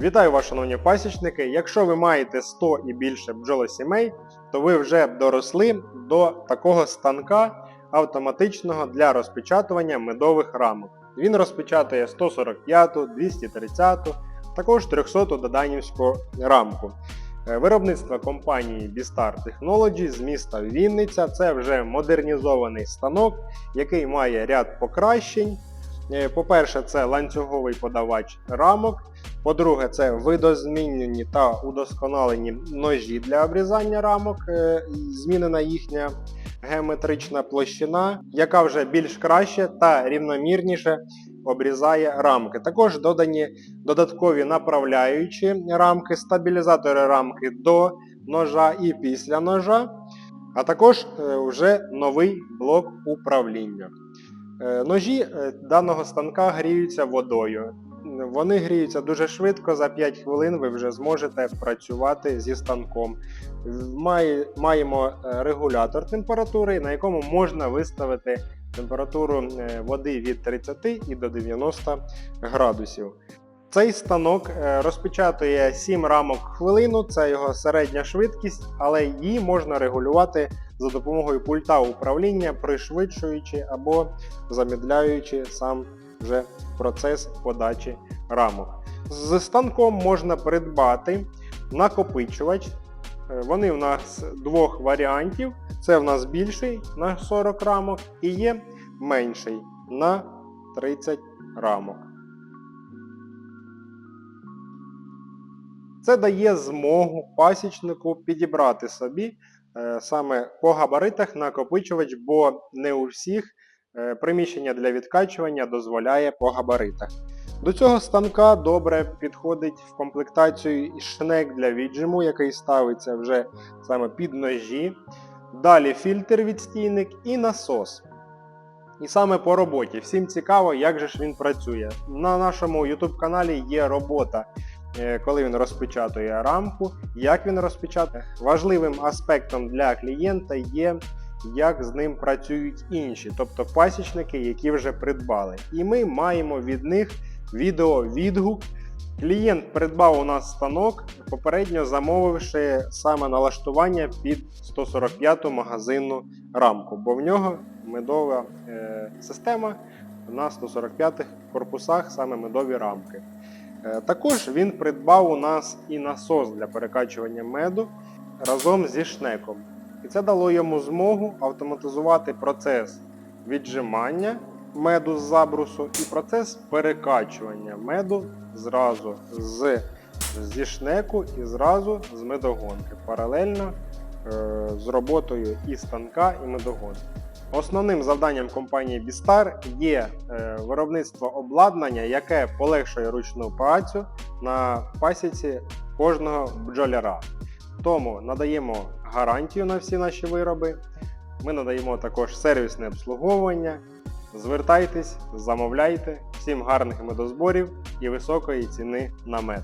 Вітаю вас, шановні пасічники! Якщо ви маєте 100 і більше бджолосімей, то ви вже доросли до такого станка автоматичного для розпечатування медових рамок. Він розпечатує 145, 230, також 300 доданівську рамку. Е, Виробництво компанії Bistar Technology з міста Вінниця. Це вже модернізований станок, який має ряд покращень. Е, По-перше, це ланцюговий подавач рамок. По-друге, це видозмінені та удосконалені ножі для обрізання рамок, е, змінена їхня геометрична площина, яка вже більш краще та рівномірніше обрізає рамки. Також додані додаткові направляючі рамки, стабілізатори рамки до ножа і після ножа, а також е, вже новий блок управління. Е, Ножі е, даного станка гріються водою. Вони гріються дуже швидко, за 5 хвилин ви вже зможете працювати зі станком. Має- Маємо е, регулятор температури, на якому можна виставити температуру води від 30 і до 90 градусів. Цей станок е, розпечатує 7 рамок в хвилину, це його середня швидкість, але її можна регулювати за допомогою пульта управління, пришвидшуючи або замедляючи сам вже процес подачі рамок. З станком можна придбати накопичувач. Е, Вони в нас двох варіантів. Це в нас більший на 40 рамок і є менший на 30 рамок. Це дає змогу пасічнику підібрати собі е, саме по габаритах накопичувач, бо не у всіх е, приміщення для відкачування дозволяє по габаритах. До цього станка добре підходить в комплектацію шнек для віджиму, який ставиться вже саме під ножі. Далі фільтр відстійник і насос. І саме по роботі. Всім цікаво, як же ж він працює. На нашому YouTube каналі є робота, коли він розпечатує рамку, як він розпечатує. Важливим аспектом для клієнта є, як з ним працюють інші, тобто пасічники, які вже придбали. І ми маємо від них відео-відгук. Клієнт придбав у нас станок, попередньо замовивши саме налаштування під 145-ту магазинну рамку, бо в нього медова е, система на 145-х корпусах саме медові рамки. Е, також він придбав у нас і насос для перекачування меду разом зі шнеком. І це дало йому змогу автоматизувати процес віджимання меду з забрусу і процес перекачування меду зразу з, зі шнеку і зразу з медогонки, паралельно е, з роботою і станка, і медогонки. Основним завданням компанії Bistar є е, виробництво обладнання, яке полегшує ручну працю на пасіці кожного бджоляра. Тому надаємо гарантію на всі наші вироби. Ми надаємо також сервісне обслуговування. Звертайтесь, замовляйте, всім гарних медозборів і високої ціни на мед.